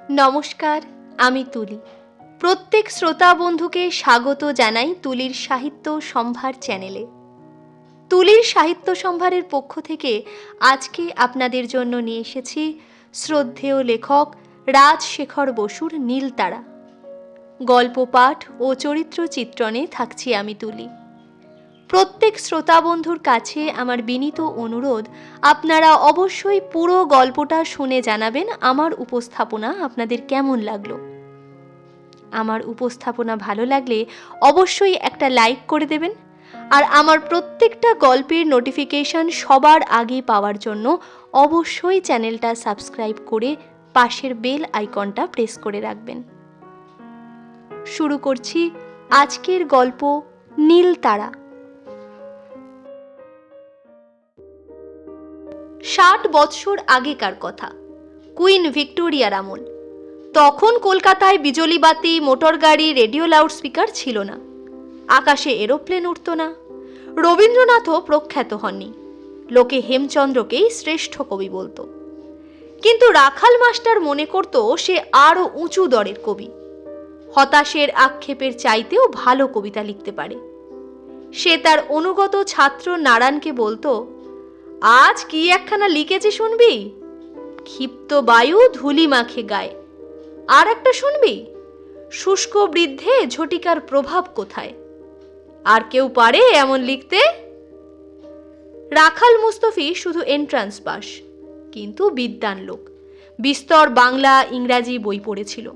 নমস্কার, আমি তুলি। প্রত্যেক শ্রোতা বন্ধুকে স্বাগত জানাই তুলির সাহিত্য সম্ভার চ্যানেলে। তুলির সাহিত্য সম্ভারের পক্ষ থেকে আজকে আপনাদের জন্য নিয়ে এসেছি শ্রদ্ধেয় লেখক রাজশেখর বসুর নীলতারা। গল্প পাঠ ও চরিত্র চিত্রণে থাকছি আমি তুলি। প্রত্যেক শ্রোতা বন্ধুর কাছে আমার বিনীত অনুরোধ, আপনারা অবশ্যই পুরো গল্পটা শুনে জানাবেন আমার উপস্থাপনা আপনাদের কেমন লাগল। আমার উপস্থাপনা ভালো লাগলে অবশ্যই একটা লাইক করে দেবেন, আর আমার প্রত্যেকটা গল্পের নোটিফিকেশন সবার আগে পাওয়ার জন্য অবশ্যই চ্যানেলটা সাবস্ক্রাইব করে পাশের বেল আইকনটা প্রেস করে রাখবেন। শুরু করছি আজকের গল্প নীল তারা। ষাট বৎসর আগেকার কথা। কুইন ভিক্টোরিয়ার আমল তখন কলকাতায় বিজলি বাতি, মোটর গাড়ি, রেডিও লাউড স্পিকার ছিল না। আকাশে এরোপ্লেন উঠত না। রবীন্দ্রনাথও প্রখ্যাত হননি। লোকে হেমচন্দ্রকেই শ্রেষ্ঠ কবি বলতো। কিন্তু রাখাল মাস্টার মনে করত সে আরও উঁচু দরের কবি। হতাশের আক্ষেপের চাইতেও ভালো কবিতা লিখতে পারে। সে তার অনুগত ছাত্র নারায়ণকে বলতো আজ কি একখানা লিখেছি শুনবি? ক্ষিপ্ত বায়ু ধুলি মাখে গায়ে। আর একটা শুনবি? শুষ্ক বৃদ্ধে ঝটিকার প্রভাব কোথায়? আর কেউ পারে এমন লিখতে? রাখাল মুস্তফি শুধু এন্ট্রান্স পাস কিন্তু বিদ্যান লোক। বিস্তর বাংলা, ইংরাজি বই পড়েছিল।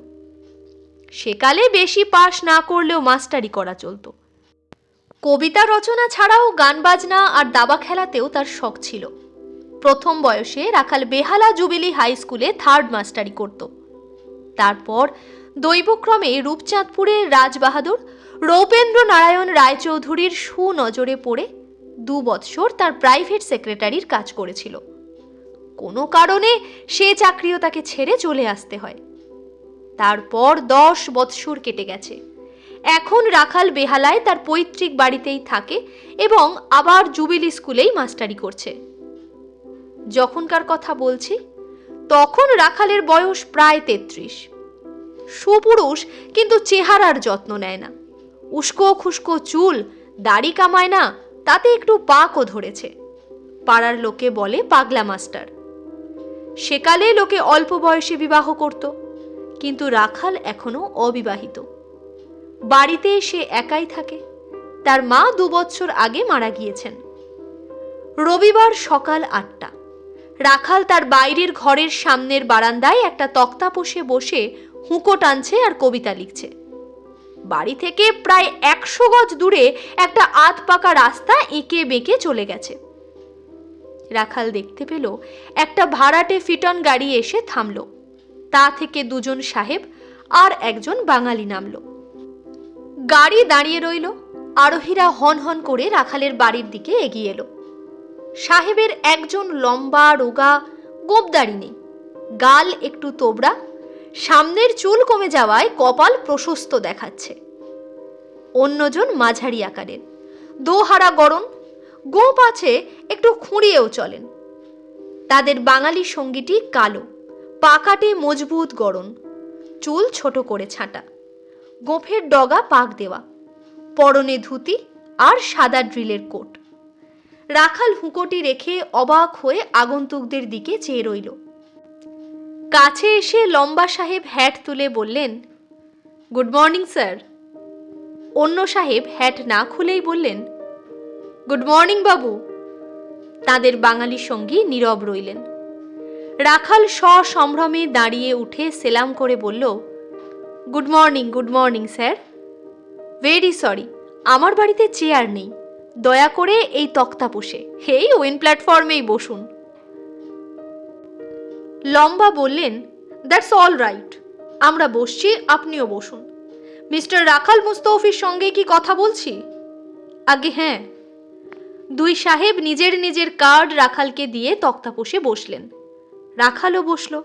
সেকালে বেশি পাস না করলেও মাস্টারি করা চলতো। কবিতা রচনা ছাড়াও গান বাজনা আর দাবা খেলাতেও তার শখ ছিল। প্রথম বয়সে রাখাল বেহালা জুবিলি হাই স্কুলে থার্ড মাস্টারি করত। তারপর দৈবক্রমে রূপচাঁদপুরের রাজবাহাদুর রৌপেন্দ্র নারায়ণ রায়চৌধুরীর সুনজরে পড়ে দু বৎসর তার প্রাইভেট সেক্রেটারির কাজ করেছিল। কোনো কারণে সে চাকরিও তাকে ছেড়ে চলে আসতে হয়। তারপর দশ বৎসর কেটে গেছে। এখন রাখাল বেহালায় তার পৈতৃক বাড়িতেই থাকে এবং আবার জুবিলি স্কুলেই মাস্টারি করছে। যখনকার কথা বলছি, তখন রাখালের বয়স প্রায় তেত্রিশ। সুপুরুষ, কিন্তু চেহারার যত্ন নেয় না। উস্কো খুস্কো চুল, দাড়ি কামায় না, তাতে একটু পাকও ধরেছে। পাড়ার লোকে বলে পাগলা মাস্টার। সেকালে লোকে অল্প বয়সে বিবাহ করত, কিন্তু রাখাল এখনও অবিবাহিত। বাড়িতে সে একাই থাকে। তার মা দু বছর আগে মারা গিয়েছেন। রবিবার সকাল আটটা। রাখাল তার বাইরের ঘরের সামনের বারান্দায় একটা তক্তা পোষে বসে হুঁকো টানছে আর কবিতা লিখছে। বাড়ি থেকে প্রায় একশো গজ দূরে একটা আধ পাকা রাস্তা এঁকে বেঁকে চলে গেছে। রাখাল দেখতে পেল একটা ভাড়াটে ফিটন গাড়ি এসে থামল। তা থেকে দুজন সাহেব আর একজন বাঙালি নামলো। গাড়ি দাঁড়িয়ে রইল। আরোহীরা হন হন করে রাখালের বাড়ির দিকে এগিয়ে এলো। সাহেবের একজন লম্বা, রোগা গোপদাড়ি নেই। গাল একটু তোবড়া। সামনের চুল কমে যাওয়ায় কপাল প্রশস্ত দেখাচ্ছে। অন্যজন মাঝারি আকারের। দোহারা গরম। গোপ আছে, একটু খুঁড়িয়েও চলেন। তাদের বাঙালি সঙ্গীটি কালো। পাকাটে মজবুত গরম। চুল ছোট করে ছাঁটা। গোফের ডগা পাক দেওয়া, পরনে ধুতি আর সাদা ড্রিলের কোট। রাখাল হুঁকোটি রেখে অবাক হয়ে আগন্তুকদের দিকে চেয়ে রইল। কাছে এসে লম্বা সাহেব হ্যাট তুলে বললেন, গুড মর্নিং, স্যার। অন্য সাহেব হ্যাট না খুলেই বললেন, গুড মর্নিং, বাবু। তাদের বাঙালি সঙ্গী নীরব রইলেন। রাখাল সসম্ভ্রমে দাঁড়িয়ে উঠে সেলাম করে বলল good morning good morning sir very sorry আমার বাড়িতে চেয়ার নেই। দয়া করে এই তক্তা বসে এই ওয়েন প্ল্যাটফর্মেই বসুন। লম্বা বললেন দ্যাটস অল রাইট আমরা বসছি, আপনিও বসুন। মিস্টার রাখাল মুস্তফির সঙ্গে কি কথা বলছি? আগে হ্যাঁ। দুই সাহেব নিজের নিজের কার্ড রাখালকে দিয়ে তক্তাপোষে বসলেন। রাখালও বসল।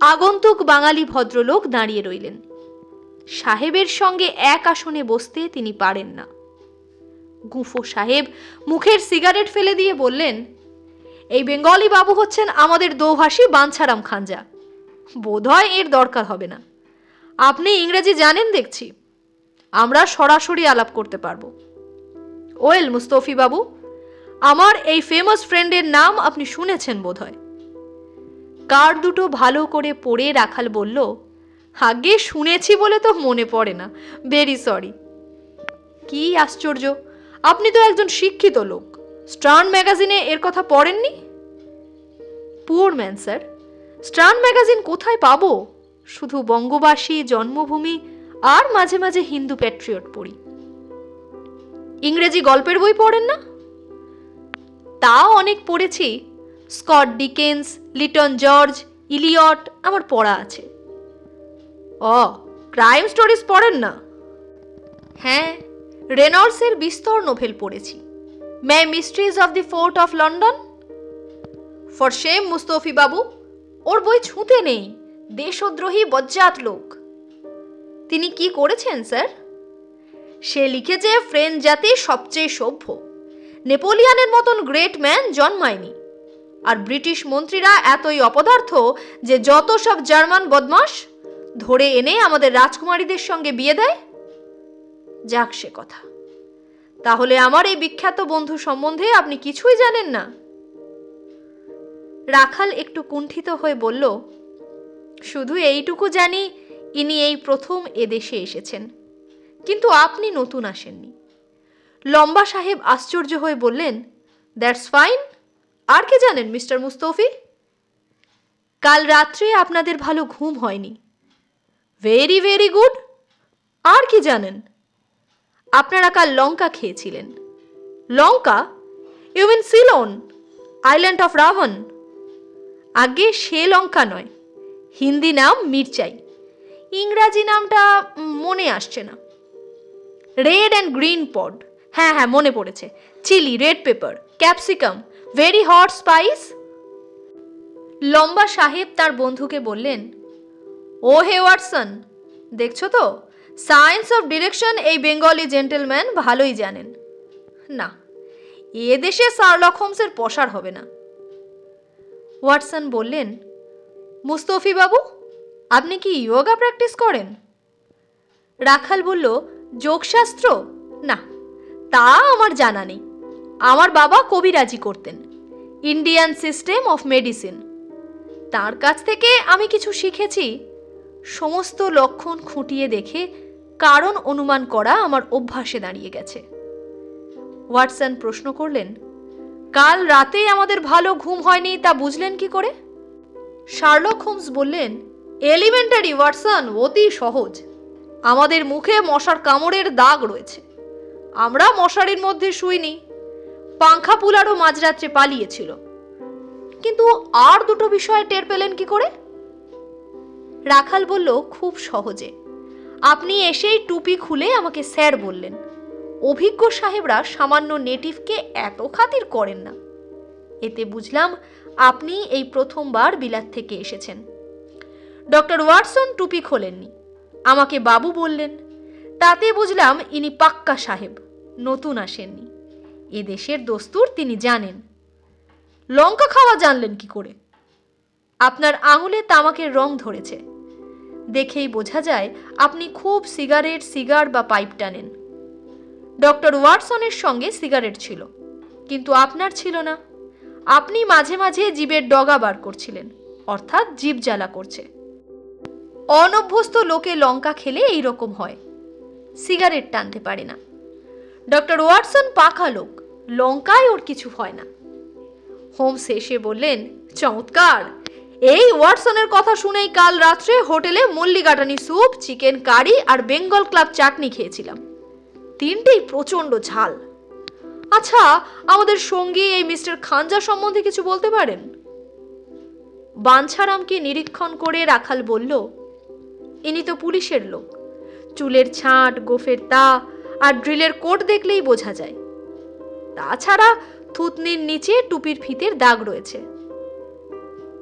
আগন্তুক বাঙালি ভদ্রলোক দাঁড়িয়ে রইলেন। সাহেবের সঙ্গে এক আসনে বসতে তিনি পারেন না। গুফো সাহেব মুখের সিগারেট ফেলে দিয়ে বললেন, এই বেঙ্গলি বাবু হচ্ছেন আমাদের দোভাষী বাঞ্ছারাম খাঞ্জা বোধহয় এর দরকার হবে না। আপনি ইংরেজি জানেন দেখছি। আমরা সরাসরি আলাপ করতে পারব। ওয়েল মুস্তফি বাবু, আমার এই ফেমাস ফ্রেন্ডের নাম আপনি শুনেছেন বোধহয়? কার দুটো ভালো করে পড়ে রাখাল বলল আগে শুনেছি বলে তো মনে পড়ে না। ভেরি সরি কি আশ্চর্য। আপনি তো একজন শিক্ষিত লোক। স্টার্ন ম্যাগাজিনে এর কথা পড়েননি? Poor man sir Stern magazine কোথায় পাবো? শুধু বঙ্গবাসী, জন্মভূমি, আর মাঝে মাঝে হিন্দু প্যাট্রিয়ট পড়ি। ইংরেজি গল্পের বই পড়েন না? তা অনেক পড়েছি। Scott Dickens Lytton George Eliot আমার পড়া আছে। ও ক্রাইম স্টোরিজ পড়েন না? হ্যাঁ রেনল্ডসের বিস্তর নোভেল পড়েছি। My mysteries of the fort of London for shame Mustafi babu ওর বই ছুঁতে নেই, দেশদ্রোহী বজ্জাত লোক। তিনি কি করেছেন, স্যার? সে লিখেছে, ফ্রেঞ্চ জাতি সবচেয়ে সভ্য। নেপোলিয়ানের মতন গ্রেট ম্যান জন্মায়নি। আর ব্রিটিশ মন্ত্রীরা এতই অপদার্থ যে যত সব জার্মান বদমাস ধরে এনে আমাদের রাজকুমারীদের সঙ্গে বিয়ে দেয়? যাক সে কথা। তাহলে আমার এই বিখ্যাত বন্ধু সম্বন্ধে আপনি কিছুই জানেন না? রাখাল একটু কুণ্ঠিত হয়ে বলল, শুধু এইটুকু জানি, ইনি এই প্রথম এদেশে এসেছেন। কিন্তু আপনি নতুন আসেননি। লম্বা সাহেব আশ্চর্য হয়ে বললেন, দ্যাটস ফাইন। আর কে জানেন, মিস্টার মুস্তফি? কাল রাত্রে আপনাদের ভালো ঘুম হয়নি। ভেরি ভেরি গুড আর কি জানেন? আপনারা কাল লঙ্কা খেয়েছিলেন। Lanka you mean Ceylon island of Ravan আগে সে লঙ্কা নয়, হিন্দি নাম মির্চাই। ইংরাজি নামটা মনে আসছে না। রেড অ্যান্ড গ্রিন পড হ্যাঁ হ্যাঁ মনে পড়েছে। Chilli red pepper capsicum very hot spice লম্বা সাহেব তার বন্ধুকে বললেন ও হে ওয়াটসন, দেখছ তো? সায়েন্স অফ ডিরেকশন এই বেঙ্গলি জেন্টেলম্যান ভালোই জানেন। না, এ দেশে শার্লক হোমসের পসার হবে না। ওয়াটসন বললেন মুস্তফি বাবু আপনি কি যোগা প্র্যাকটিস করেন? রাখাল বলল, যোগশাস্ত্র? না, তা আমার জানা নেই। আমার বাবা কবিরাজি করতেন, ইন্ডিয়ান সিস্টেম অফ মেডিসিন। তার কাছ থেকে আমি কিছু শিখেছি। সমস্ত লক্ষণ খুঁটিয়ে দেখে কারণ অনুমান করা আমার অভ্যাসে দাঁড়িয়ে গেছে। ওয়াটসন প্রশ্ন করলেন, কাল রাতে আমাদের ভালো ঘুম হয়নি তা বুঝলেন কি করে? শার্লক হোমস বললেন, এলিমেন্টারি, ওয়াটসন, অতি সহজ। আমাদের মুখে মশার কামড়ের দাগ রয়েছে। আমরা মশারির মধ্যে শুইনি। পাংখা পুলারও মাঝরাত্রে পালিয়েছিল। কিন্তু আর দুটো বিষয় টের পেলেন কি করে? রাখাল বলল, খুব সহজে। আপনি এসেই টুপি খুলে আমাকে স্যার বললেন। অভিজ্ঞ সাহেবরা সামান্য নেটিভকে এত খাতির করেন না। এতে বুঝলাম আপনি এই প্রথমবার বিলাত থেকে এসেছেন। ডক্টর ওয়াটসন টুপি খোলেননি। আমাকে বাবু বললেন। তাতে বুঝলাম ইনি পাক্কা সাহেব, নতুন আসেননি। এদেশের দস্তুর তিনি জানেন। লঙ্কা খাওয়া জানলেন কি করে? আপনার আঙুলে তামাকের রং ধরেছে। দেখেই বোঝা যায় আপনি খুব সিগারেট, সিগার বা পাইপ টানেন। ডক্টর ওয়াটসনের সঙ্গে সিগারেট ছিল, কিন্তু আপনার ছিল না। আপনি মাঝে মাঝে জীবের ডগা বার করছিলেন, অর্থাৎ জীব জ্বালা করছে। অনভ্যস্ত লোকে লঙ্কা খেলে এই রকম হয়, সিগারেট টানতে পারে না। ডক্টর ওয়াটসন পাখা লোক, লঙ্কায় ওর কিছু হয় না। হোমস এসে বললেন, চমৎকার! এই ওয়াটসনের কথা শুনেই কাল রাত্রে হোটেলে মল্লিগাটানি স্যুপ, চিকেন কারি আর বেঙ্গল ক্লাব চাটনি খেয়েছিলাম। তিনটেই প্রচণ্ড ঝাল। আচ্ছা আমাদের সঙ্গী এই মিস্টার খানজা সম্বন্ধে কিছু বলতে পারেন? বাঞ্ছারামকে নিরীক্ষণ করে রাখাল বলল, ইনি তো পুলিশের লোক। চুলের ছাঁট, গোফের তা আর ড্রিলের কোট দেখলেই বোঝা যায়। তাছাড়া থুতনির নিচে টুপির ফিতের দাগ রয়েছে।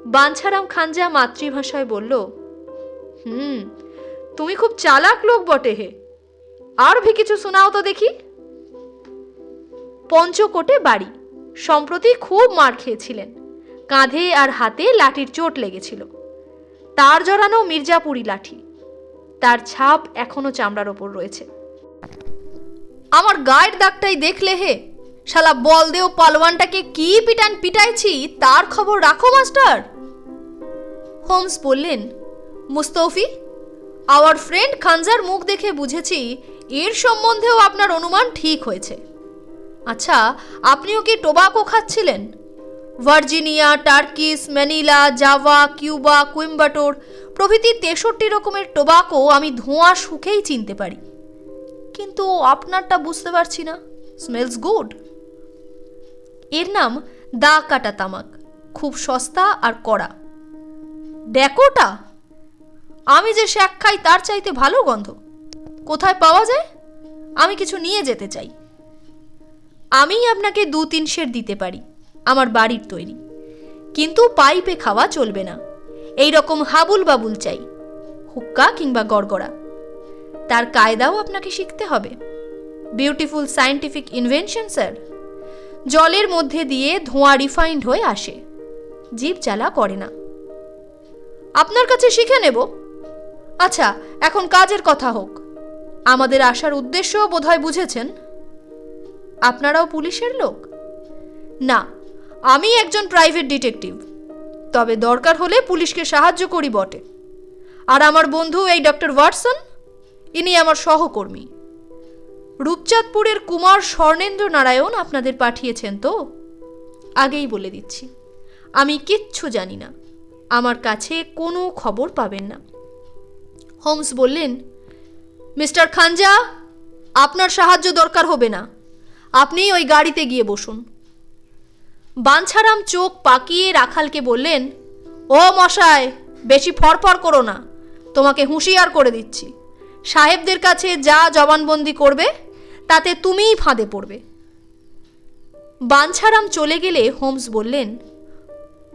বাঞ্ছারাম খানজা মাতৃভাষায় বলল, হুম, তুমি খুব চালাক লোক বটে হে। আর ভি কিছু শোনাও তো দেখি? পঞ্চকোটে বাড়ি। সম্প্রতি খুব মার খেয়েছিলেন। কাঁধে আর হাতে লাঠির চোট লেগেছিল। তার জড়ানো মির্জাপুরি লাঠি। তার ছাপ এখনও চামড়ার ওপর রয়েছে। আমার গায়ের দাগটাই দেখলে হে? শালা বলদেও পালোয়ানটাকে কি পিটান পিটাইছি, তার খবর রাখো, মাস্টার! হোমস বললেন, মুস্তফি আওয়ার ফ্রেন্ড খানজার মুখ দেখে বুঝেছি এর সম্বন্ধেও আপনার অনুমান ঠিক হয়েছে। আচ্ছা আপনিও কি tobacco খাচ্ছিলেন? Virginia, Turkish, Manila, Java, Cuba Coimbatore প্রভৃতি তেষট্টি রকমের টোবাকো আমি ধোঁয়া সুখেই চিনতে পারি। কিন্তু আপনারটা বুঝতে পারছি না। Smells good. এর নাম দা কাটা তামাক, খুব সস্তা আর কড়া। ড্যাকোটা আমি যে শ্যাক খাই, তার চাইতে ভালো গন্ধ। কোথায় পাওয়া যায়? আমি কিছু নিয়ে যেতে চাই। আমি আপনাকে দু তিন শের দিতে পারি, আমার বাড়ির তৈরি। কিন্তু পাইপে খাওয়া চলবে না। এই রকম হাবুল বাবুল চাই, হুক্কা কিংবা গড়গড়া। তার কায়দাও আপনাকে শিখতে হবে। বিউটিফুল সায়েন্টিফিক ইনভেনশন স্যার জলের মধ্যে দিয়ে ধোঁয়া রিফাইন্ড হয়ে আসে। জীব জ্বালা করে না। আপনার কাছে শিখে নেব। আচ্ছা এখন কাজের কথা হোক। আমাদের আসার উদ্দেশ্য বোধহয় বুঝেছেন। আপনারাও পুলিশের লোক? না আমি একজন প্রাইভেট ডিটেকটিভ। তবে দরকার হলে পুলিশকে সাহায্য করি বটে। আর আমার বন্ধু এই ডক্টর ওয়াটসন, ইনি আমার সহকর্মী। রূপচাঁদপুরের কুমার স্বর্ণেন্দ্র নারায়ণ আপনাদের পাঠিয়েছেন তো? আগেই বলে দিচ্ছি। আমি কিচ্ছু জানি না। আমার কাছে কোনো খবর পাবেন না। হোমস বললেন, মিস্টার খানজা, আপনার সাহায্য দরকার হবে না। আপনি ওই গাড়িতে গিয়ে বসুন। বাঞ্ছারাম চোখ পাকিয়ে রাখালকে বললেন, ও মশায় বেশি ফরফর করো না। তোমাকে হুঁশিয়ার করে দিচ্ছি। সাহেবদের কাছে যা জবানবন্দি করবে, তাতে তুমিই ফাঁদে পড়বে। বাঞ্ছারাম চলে গেলে হোমস বললেন,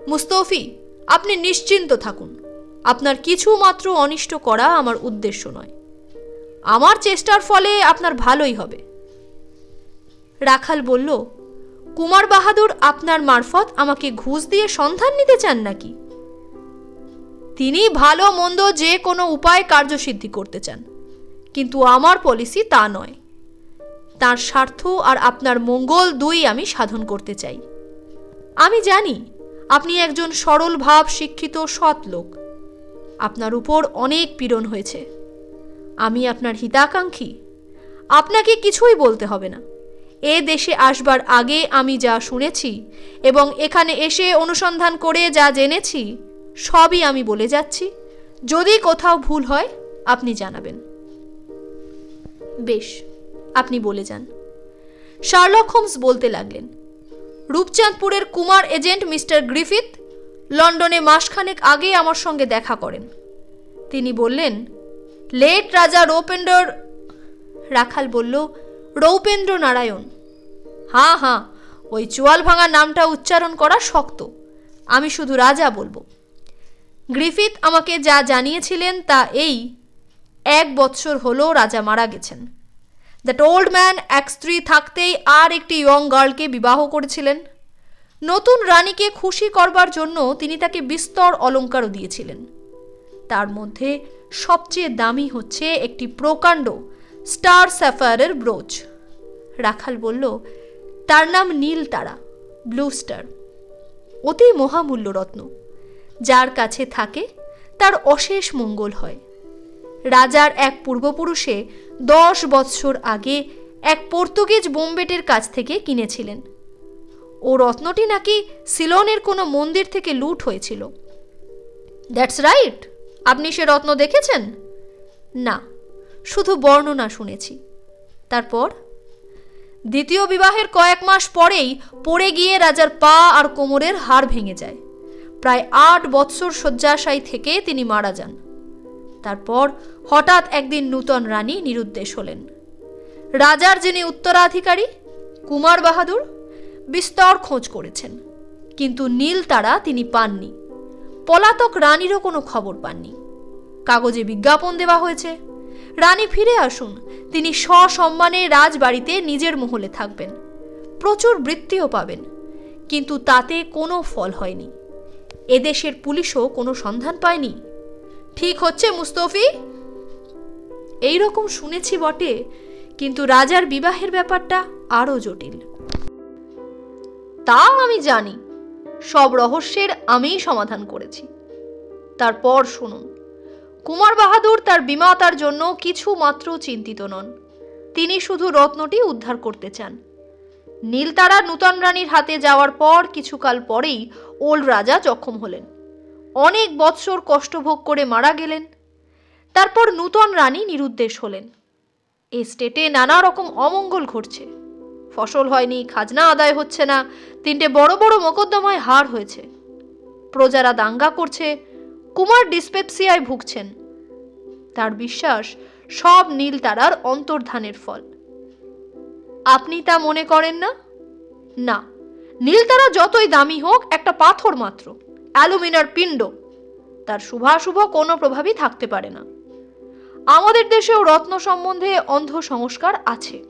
মুস্তফি আপনি নিশ্চিন্ত থাকুন। আপনার কিছু মাত্র অনিষ্ট করা আমার উদ্দেশ্য নয়। আমার চেষ্টার ফলে আপনার ভালোই হবে। রাখাল বলল, কুমার বাহাদুর আপনার মারফত আমাকে ঘুষ দিয়ে সন্ধান নিতে চান নাকি? তিনি ভালো মন্দ যে কোনো উপায় কার্যসিদ্ধি করতে চান। কিন্তু আমার পলিসি তা নয়। তার স্বার্থ আর আপনার মঙ্গল দুই আমি সাধন করতে চাই। আমি জানি আপনি একজন সরল ভাব শিক্ষিত সৎ লোক। আপনার উপর অনেক পীড়ন হয়েছে। আমি আপনার হিতাকাঙ্ক্ষী। আপনাকে কিছুই বলতে হবে না। এ দেশে আসবার আগে আমি যা শুনেছি এবং এখানে এসে অনুসন্ধান করে যা জেনেছি, সবই আমি বলে যাচ্ছি। যদি কোথাও ভুল হয়, আপনি জানাবেন। বেশ, আপনি বলে যান। শার্লক হোমস বলতে লাগলেন রূপচাঁদপুরের কুমার এজেন্ট মিস্টার গ্রিফিথ লন্ডনে মাসখানেক আগে আমার সঙ্গে দেখা করেন। তিনি বললেন, লেট রাজা রৌপেন্দ্র রাখাল বলল রৌপেন্দ্র নারায়ণ হ্যাঁ হ্যাঁ ওই চোয়াল ভাঙা নামটা উচ্চারণ করা শক্ত। আমি শুধু রাজা বলব। গ্রিফিথ আমাকে যা জানিয়েছিলেন তা এই, এক বৎসর হলো রাজা মারা গেছেন। দ্যাট ওল্ড ম্যান এক স্ত্রী থাকতেই আর একটি ইয়ং গার্লকে বিবাহ করেছিলেন। নতুন রানীকে খুশি করবার জন্য তিনি তাকে বিস্তর অলঙ্কারও দিয়েছিলেন। তার মধ্যে সবচেয়ে দামি হচ্ছে একটি প্রকাণ্ড স্টার স্যাফায়ারের ব্রোচ। রাখাল বলল, তার নাম নীল তারা, ব্লু স্টার। অতি মহামূল্য রত্ন। যার কাছে থাকে, তার অশেষ মঙ্গল হয়। রাজার এক পূর্বপুরুষে দশ বৎসর আগে এক পর্তুগিজ বোম্বেটের কাছ থেকে কিনেছিলেন। ও রত্নটি নাকি সিলনের কোনো মন্দির থেকে লুট হয়েছিল। দ্যাটস রাইট আপনি সে রত্ন দেখেছেন? না, শুধু বর্ণনা শুনেছি। তারপর, দ্বিতীয় বিবাহের কয়েক মাস পরেই পড়ে গিয়ে রাজার পা আর কোমরের হাড় ভেঙে যায়। প্রায় আট বৎসর শয্যাশায়ী থেকে তিনি মারা যান। তারপর হঠাৎ একদিন নূতন রানী নিরুদ্দেশ হলেন। রাজার যিনি উত্তরাধিকারী, কুমার বাহাদুর, বিস্তর খোঁজ করেছেন, কিন্তু নীল তারা তিনি পাননি। পলাতক রানীরও কোনো খবর পাননি। কাগজে বিজ্ঞাপন দেওয়া হয়েছে। রানী ফিরে আসুন, তিনি সসম্মানে রাজবাড়িতে নিজের মহলে থাকবেন। প্রচুর বৃত্তিও পাবেন, কিন্তু তাতে কোনো ফল হয়নি। এদেশের পুলিশও কোনো সন্ধান পায়নি। ঠিক হচ্ছে, মুস্তফি? এই রকম শুনেছি বটে, কিন্তু রাজার বিবাহের ব্যাপারটা আরও জটিল। তা আমি জানি, সব রহস্যের আমিই সমাধান করেছি। তারপর শুনুন, কুমার বাহাদুর তার বিমাতার জন্য কিছু মাত্র চিন্তিত নন। তিনি শুধু রত্নটি উদ্ধার করতে চান। নীলতারা নূতন রানীর হাতে যাওয়ার পর কিছুকাল পরেই ওল্ড রাজা জখম হলেন। অনেক বৎসর কষ্টভোগ করে মারা গেলেন। তারপর নূতন রানী নিরুদ্দেশ হলেন। এস্টেটে নানা রকম অমঙ্গল ঘটছে। ফসল হয়নি, খাজনা আদায় হচ্ছে না, তিনটে বড় বড় মোকদ্দমায় হার হয়েছে। প্রজারা দাঙ্গা করছে, কুমার ডিসপেপসিয়ায় ভুগছেন। তার বিশ্বাস, সব নীল তারার অন্তর্ধানের ফল। আপনি তা মনে করেন না? না নীলতারা যতই দামি হোক, একটা পাথর মাত্র। অ্যালুমিনার পিণ্ড। তার শুভাশুভ কোনো প্রভাবই থাকতে পারে না। আমাদের দেশেও রত্ন সম্বন্ধে অন্ধ সংস্কার আছে।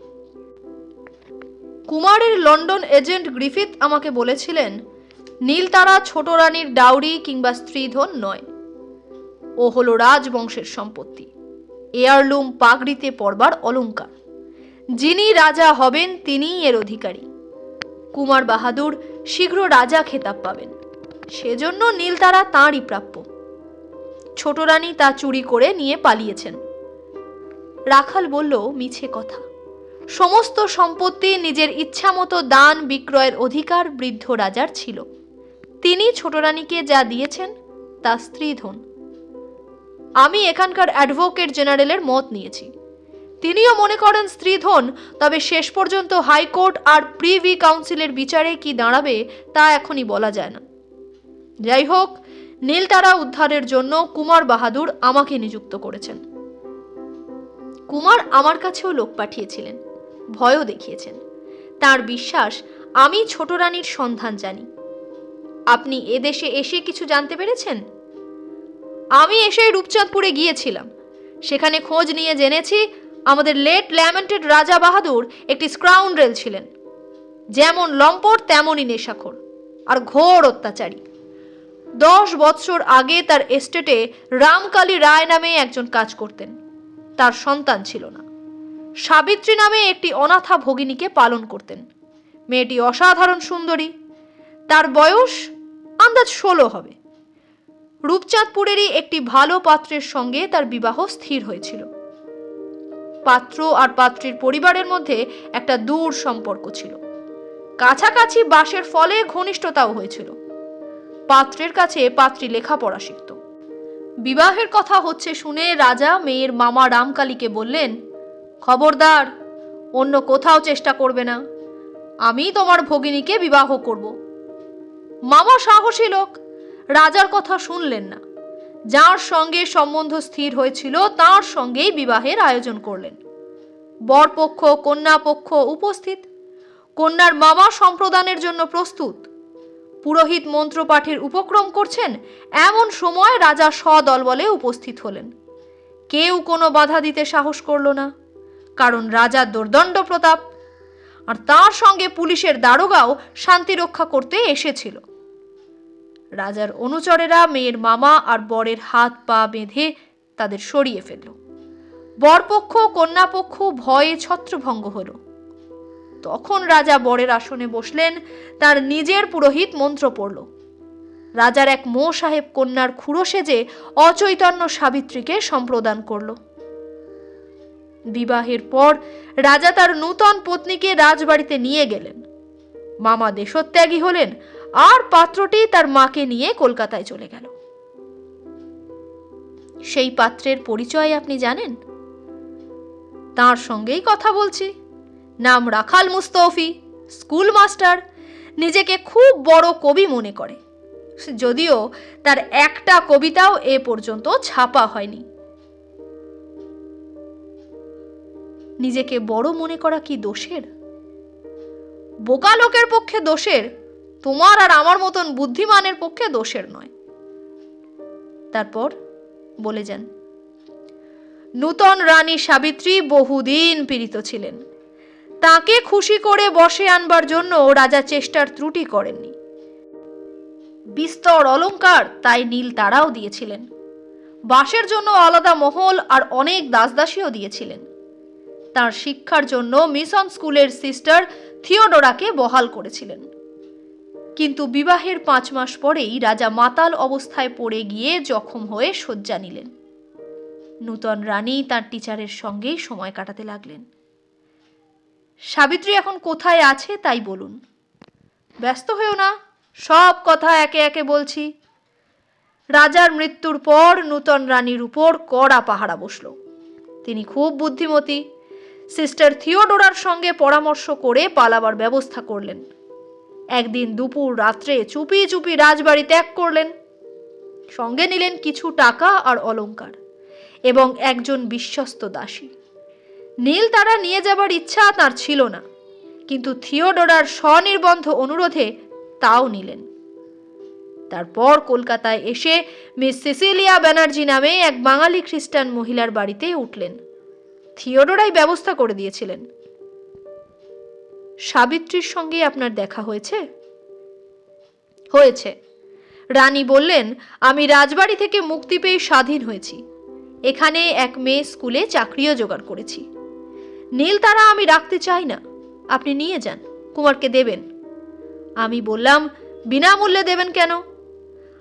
কুমারের লন্ডন এজেন্ট গ্রিফিথ আমাকে বলেছিলেন নীলতারা ছোট রানীর ডাউরি কিংবা স্ত্রীধন নয়। ও হলো রাজবংশের সম্পত্তি। এয়ারলুম পাগড়িতে পড়বার অলঙ্কার যিনি রাজা হবেন তিনিই এর অধিকারী। কুমার বাহাদুর শীঘ্র রাজা খেতাব পাবেন। সেজন্য নীলতারা তাঁরই প্রাপ্য। ছোট রানী তা চুরি করে নিয়ে পালিয়েছেন। রাখাল বলল, মিছে কথা। সমস্ত সম্পত্তি নিজের ইচ্ছামতো দান বিক্রয়ের অধিকার বৃদ্ধ রাজার ছিল। তিনি ছোট রানীকে যা দিয়েছেন, তা স্ত্রীধন আমি এখানকার অ্যাডভোকেট জেনারেলের মত নিয়েছি। তিনিও মনে করেন স্ত্রীধন তবে শেষ পর্যন্ত হাইকোর্ট আর প্রিভি কাউন্সিলের বিচারে কি দাঁড়াবে, তা এখনই বলা যায় না। যাই হোক নীলতারা উদ্ধারের জন্য কুমার বাহাদুর আমাকে নিযুক্ত করেছেন। কুমার আমার কাছেও লোক পাঠিয়েছিলেন, ভয়ও দেখিয়েছেন। তার বিশ্বাস, আমি ছোট রানীর সন্ধান জানি। আপনি এদেশে এসে কিছু জানতে পেরেছেন? আমি এসে রূপচাঁদপুরে গিয়েছিলাম। সেখানে খোঁজ নিয়ে জেনেছি, আমাদের লেট ল্যামেন্টেড রাজা বাহাদুর একটি স্ক্রাউন্ড্রেল ছিলেন। যেমন লম্পট, তেমনই নেশাখোর, আর ঘোর অত্যাচারী। দশ বৎসর আগে তার এস্টেটে রামকালী রায় নামে একজন কাজ করতেন। তার সন্তান ছিল না। সাবিত্রী নামে একটি অনাথা ভগিনীকে পালন করতেন। মেয়েটি অসাধারণ সুন্দরী। তার বয়স আন্দাজ ষোলো হবে। রূপচাঁদপুরেরই একটি ভালো পাত্রের সঙ্গে তার বিবাহ স্থির হয়েছিল। পাত্র আর পাত্রীর পরিবারের মধ্যে একটা দূর সম্পর্ক ছিল। কাছাকাছি বাসের ফলে ঘনিষ্ঠতাও হয়েছিল। পাত্রের কাছে পাত্রী লেখাপড়া শিখত। বিবাহের কথা হচ্ছে শুনে রাজা মেয়ের মামা রামকালীকে বললেন, খবরদার, অন্য কোথাও চেষ্টা করবে না। আমি তোমার ভগিনীকে বিবাহ করব। মামা সাহসী লোক, রাজার কথা শুনলেন না। যার সঙ্গে সম্বন্ধ স্থির হয়েছিল, তার সঙ্গেই বিবাহের আয়োজন করলেন। বরপক্ষ কন্যা পক্ষ উপস্থিত। কন্যার মামা সম্প্রদানের জন্য প্রস্তুত। পুরোহিত মন্ত্রপাঠের উপক্রম করছেন, এমন সময় রাজা সদলবলে উপস্থিত হলেন। কেউ কোনো বাধা দিতে সাহস করল না, কারণ রাজার দুর্দণ্ড প্রতাপ, আর তার সঙ্গে পুলিশের দারোগাও শান্তি রক্ষা করতে এসেছিল। রাজার অনুচরেরা মেয়ের মামা আর বরের হাত পা বেঁধে তাদের সরিয়ে ফেলল। বরপক্ষ, কন্যাপক্ষ ভয়ে ছত্রভঙ্গ হল। তখন রাজা বরের আসনে বসলেন, তার নিজের পুরোহিত মন্ত্র পড়ল। রাজার এক মো সাহেব কন্যার খুঁড়ো সেজে অচৈতন্য সাবিত্রীকে সম্প্রদান করল। বিবাহের পর রাজা তার নূতন পত্নীকে রাজবাড়িতে নিয়ে গেলেন। মামা দেশত্যাগী হলেন, আর পাত্রটি তার মাকে নিয়ে কলকাতায় চলে গেল। সেই পাত্রের পরিচয় আপনি জানেন? তার সঙ্গেই কথা বলছি। নাম রাখাল মুস্তফি, স্কুল মাস্টার, নিজেকে খুব বড় কবি মনে করে। যদিও তার একটা কবিতাও এ পর্যন্ত ছাপা হয়নি। নিজেকে বড় মনে করা কি দোষের? বোকা লোকের পক্ষে দোষের, তোমার আর আমার মতন বুদ্ধিমানের পক্ষে দোষের নয়। তারপর বলে যান, নূতন রানী সাবিত্রী বহুদিন পীড়িত ছিলেন। তাকে খুশি করে বসে আনবার জন্য রাজা চেষ্টার ত্রুটি করেননি। বিস্তর অলংকার তাই নীল তারাও দিয়েছিলেন। বাসের জন্য আলাদা মহল আর অনেক দাসদাসীও দিয়েছিলেন। তার শিক্ষার জন্য মিশন স্কুলের সিস্টার থিওডোরাকে বহাল করেছিলেন। কিন্তু বিবাহের পাঁচ মাস পরেই রাজা মাতাল অবস্থায় পড়ে গিয়ে জখম হয়ে শয্যা নিলেন। নূতন রানী তার টিচারের সঙ্গেই সময় কাটাতে লাগলেন। সাবিত্রী এখন কোথায় আছে তাই বলুন। ব্যস্ত হয়েও না, সব কথা একে একে বলছি। রাজার মৃত্যুর পর নূতন রানীর উপর কড়া পাহারা বসল। তিনি খুব বুদ্ধিমতী। সিস্টার থিওডোরার সঙ্গে পরামর্শ করে পালাবার ব্যবস্থা করলেন। একদিন দুপুর রাত্রে চুপি চুপি রাজবাড়ি ত্যাগ করলেন। সঙ্গে নিলেন কিছু টাকা আর অলংকার এবং একজন বিশ্বস্ত দাসী। নীল তারা নিয়ে যাবার ইচ্ছা তার ছিল না, কিন্তু থিওডোরার স্বনির্বন্ধ অনুরোধে তাও নিলেন। তারপর কলকাতায় এসে মিস সিসিলিয়া ব্যানার্জি নামে এক বাঙালি খ্রিস্টান মহিলার বাড়িতে উঠলেন। থিওডোরাই ব্যবস্থা করে দিয়েছিলেন। সাবিত্রীর সঙ্গে আপনার দেখা হয়েছে? হয়েছে। রানী বললেন, আমি রাজবাড়ি থেকে মুক্তি পেয়ে স্বাধীন হয়েছি। এখানে এক মেয়ে স্কুলে চাকরিও জোগাড় করেছি। নীল তারা আমি রাখতে চাই না। আপনি নিয়ে যান, কুমারকে দেবেন। আমি বললাম, বিনামূল্যে দেবেন কেন?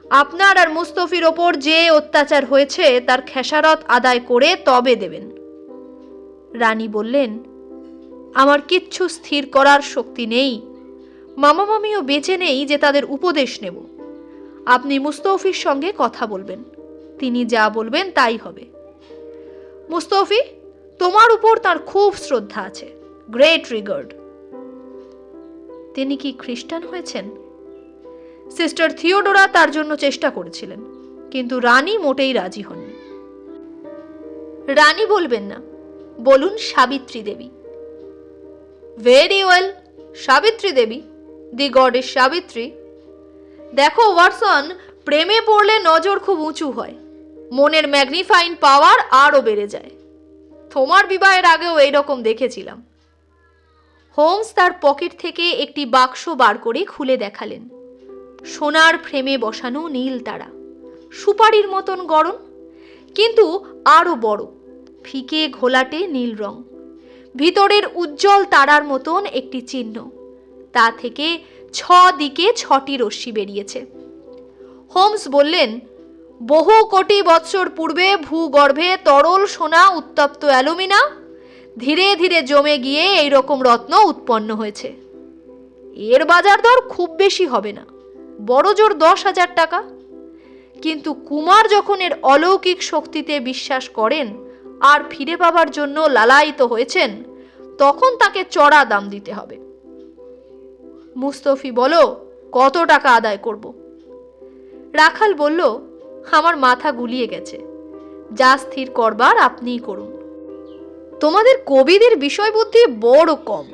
আপনার আর মুস্তফির ওপর যে অত্যাচার হয়েছে, তার খেসারত আদায় করে তবে দেবেন। রানী বললেন, আমার কিচ্ছু স্থির করার শক্তি নেই। মামা মামিও বেঁচে নেই যে তাদের উপদেশ নেব। আপনি মুস্তফির সঙ্গে কথা বলবেন। তিনি যা বলবেন তাই হবে। মুস্তফি তোমার উপর তার খুব শ্রদ্ধা আছে। গ্রেট রিগার্ড তিনি কি খ্রিস্টান হয়েছেন? সিস্টার থিওডোরা তার জন্য চেষ্টা করেছিলেন, কিন্তু রানী মোটেই রাজি হননি। রানী বলবেন না, বলুন Savitri Devi. Very well Savitri Devi the god গডের Savitri. দেখো ওয়াটসন, প্রেমে পড়লে নজর খুব উঁচু হয়, মনের ম্যাগনিফাইং পাওয়ার আরও বেড়ে যায়। তোমার বিবাহের আগেও এইরকম দেখেছিলাম। হোমস তার পকেট থেকে একটি বাক্স বার করে খুলে দেখালেন। সোনার ফ্রেমে বসানো নীল তারা। সুপারির মতন গরম, কিন্তু আরও বড়। ফিকে ঘোলাটে নীল রং। ভিতরের উজ্জ্বল তারার মতন একটি চিহ্ন। তা থেকে ছ দিকে ছটি রশ্মি বেরিয়েছে। হোমস বললেন বহু কোটি বৎসর পূর্বে ভূগর্ভে তরল সোনা উত্তপ্ত অ্যালুমিনা। ধীরে ধীরে জমে গিয়ে এই রকম রত্ন উৎপন্ন হয়েছে। এর বাজার দর খুব বেশি হবে না। বড় জোর দশ হাজার টাকা। কিন্তু কুমার যখন এর অলৌকিক শক্তিতে বিশ্বাস করেন আর ফিরে পাবার জন্য লালায়িত হয়েছেন, তখন তাকে চড়া দাম দিতে হবে। মুস্তফি বলো, কত টাকা আদায় করব? রাখাল বলল আমার মাথা গুলিয়ে গেছে। যা স্থির করবার আপনিই করুন। তোমাদের কবিদের বিষয়বুদ্ধি বড় কম।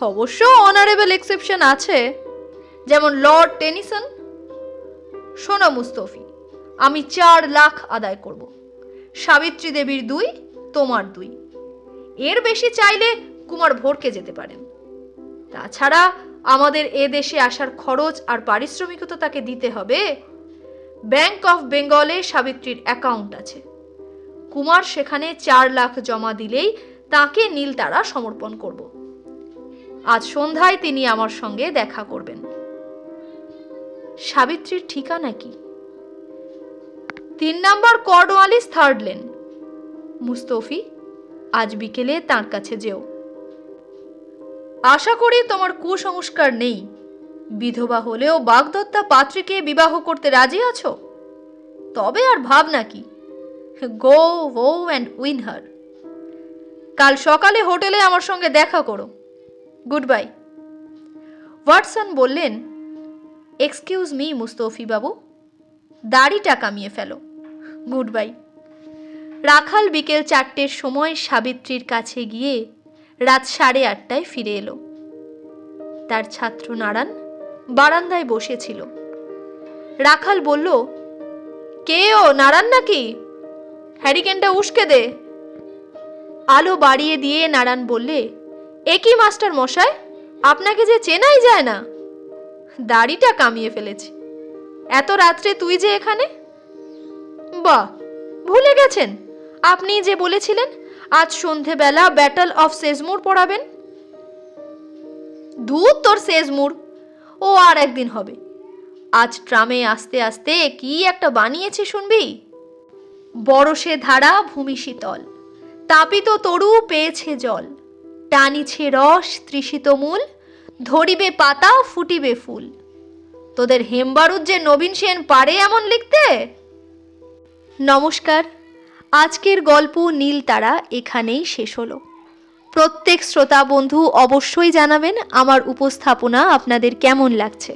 অবশ্য অনারেবল এক্সেপশন আছে, যেমন লর্ড টেনিসন। শোনো মুস্তফি, আমি চার লাখ আদায় করব। সাবিত্রী দেবীর দুই, তোমার দুই। এর বেশি চাইলে কুমার ভোরকে যেতে পারেন। তাছাড়া আমাদের এ দেশে আসার খরচ আর পারিশ্রমিকও তো তাকে দিতে হবে। ব্যাংক অফ বেঙ্গলে সাবিত্রীর অ্যাকাউন্ট আছে। কুমার সেখানে চার লাখ জমা দিলেই তাকে নীল তারা সমর্পণ করব। আজ সন্ধ্যায় তিনি আমার সঙ্গে দেখা করবেন। সাবিত্রীর ঠিকানা কি? তিন নম্বর কর্ডওয়ালিস থার্ড লেন। মুস্তফি, আজ বিকেলে তার কাছে যেও। আশা করি তোমার কুসংস্কার নেই। বিধবা হলেও বাগদত্তা পাত্রীকে বিবাহ করতে রাজি আছো? তবে আর ভাব নাকি গো ও অ্যান্ড উইন হার কাল সকালে হোটেলে আমার সঙ্গে দেখা করো। গুড বাই ওয়াটসন বললেন, এক্সকিউজ মি মুস্তফি বাবু, দাড়িটা কামিয়ে ফেলো। গুড বাই রাখাল বিকেল চারটের সময় সাবিত্রীর কাছে গিয়ে রাত সাড়ে আটটায় ফিরে এলো। তার ছাত্র নারায়ণ বারান্দায় বসেছিল। রাখাল বলল, কে ও, নারায়ণ নাকি? হ্যারিকেনটা উস্কে দে। আলো বাড়িয়ে দিয়ে নারায়ণ বললে একই মাস্টার মশাই? আপনাকে যে চেনাই যায় না। দাড়িটা কামিয়ে ফেলেছি। এত রাত্রে তুই যে এখানে? বাহ, ভুলে গেছেন। আপনি যে বলেছিলেন, আজ সন্ধেবেলা ব্যাটল অফ সেজমুর পড়াবেন? দূর তোর সেজমুর ও আর একদিন হবে। আজ ট্রামে আস্তে আস্তে কি একটা বানিয়েছি শুনবি? বরসে ধারা ভূমি শীতল, তাপিত তরু পেয়েছে জল। টানিছে রস তৃষিত মূল, ধরিবে পাতা ফুটিবে ফুল। তোদের হেমবারুদ যে নবীন সেন পারে এমন লিখতে? নমস্কার, আজকের গল্প নীল তারা এখানেই শেষ হলো। প্রত্যেক শ্রোতা বন্ধু অবশ্যই জানাবেন আমার উপস্থাপনা আপনাদের কেমন লাগছে।